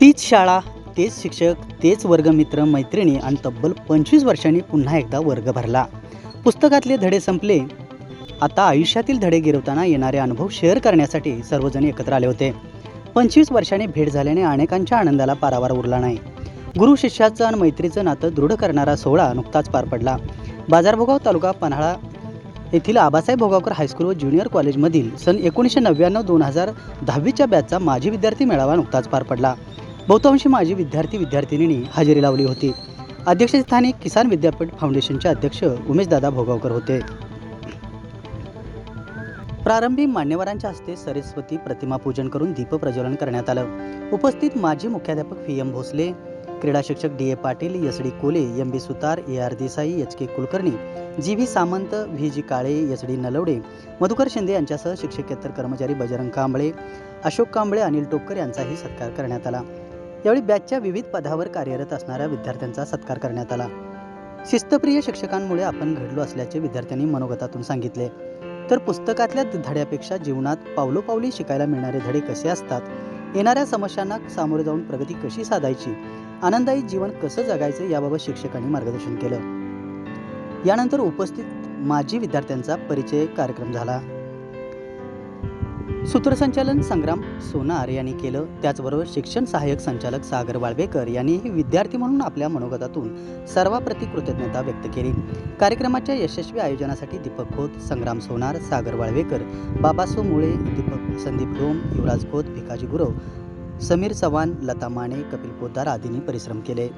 तीच शाळा तेच शिक्षक तेच वर्गमित्र मैत्रिणी आणि तब्बल पंचवीस वर्षांनी पुन्हा एकदा वर्ग भरला. पुस्तकातले धडे संपले. आता आयुष्यातील धडे गिरवताना येणारे अनुभव शेअर करण्यासाठी सर्वजण एकत्र आले होते. पंचवीस वर्षांनी भेट झाल्याने अनेकांच्या आनंदाला पारावार उरला नाही. गुरु शिष्याचं आणि मैत्रीचं नातं दृढ करणारा सोहळा नुकताच पार पडला. बाजारभोगाव तालुका पन्हाळा येथील आबासाहेब भोगावकर हायस्कूल व ज्युनियर कॉलेजमधील सन एकोणीसशे नव्याण्णव दोन हजार दहावीच्या बॅचचा माजी विद्यार्थी मेळावा नुकताच पार पडला. बहुतांशी माजी विद्यार्थी विद्यार्थिनींनी हजेरी लावली होती. अध्यक्षस्थानी किसान विद्यापीठ फाउंडेशनचे अध्यक्ष उमेशदादा भोगावकर होते. प्रारंभी मान्यवरांच्या हस्ते सरस्वती प्रतिमा पूजन करून दीपप्रज्वलन करण्यात आलं. उपस्थित माजी मुख्याध्यापक व्ही. एम. भोसले क्रीडा शिक्षक D. A. Patil S. D. Kole M. B. Sutar A. R. Desai H. K. Kulkarni G. V. Samant V. G. Kale S. D. Nalawade Madhukar Shinde यांच्यासह शिक्षकेतर कर्मचारी बजरंग कांबळे अशोक कांबळे अनिल टोपकर यांचाही सत्कार करण्यात आला. यावेळी बॅचच्या विविध पदावर कार्यरत असणाऱ्या विद्यार्थ्यांचा सत्कार करण्यात आला. शिस्तप्रिय शिक्षकांमुळे आपण घडलो असल्याचे विद्यार्थ्यांनी मनोगतातून सांगितले. तर पुस्तकातल्या धड्यापेक्षा जीवनात पावलोपावली शिकायला मिळणारे धडे कसे असतात? येणाऱ्या समस्यांना सामोरे जाऊन प्रगती कशी साधायची? आनंददायी जीवन कसं जगायचं याबाबत शिक्षकांनी मार्गदर्शन केलं. यानंतर उपस्थित माजी विद्यार्थ्यांचा परिचय कार्यक्रम झाला. सूत्रसंचालन संग्राम सोनार यांनी केलं. त्याचबरोबर शिक्षण सहाय्यक संचालक सागर वाळवेकर यांनीही विद्यार्थी म्हणून आपल्या मनोगतातून सर्वाप्रती कृतज्ञता व्यक्त केली. कार्यक्रमाच्या यशस्वी आयोजनासाठी दीपक खोत संग्राम सोनार सागर वाळवेकर बाबासो मुळे दीपक संदीप डोम युवराज खोत भिकाजी गुरव समीर चव्हाण लता माने कपिल पोद्दार आदींनी परिश्रम केले.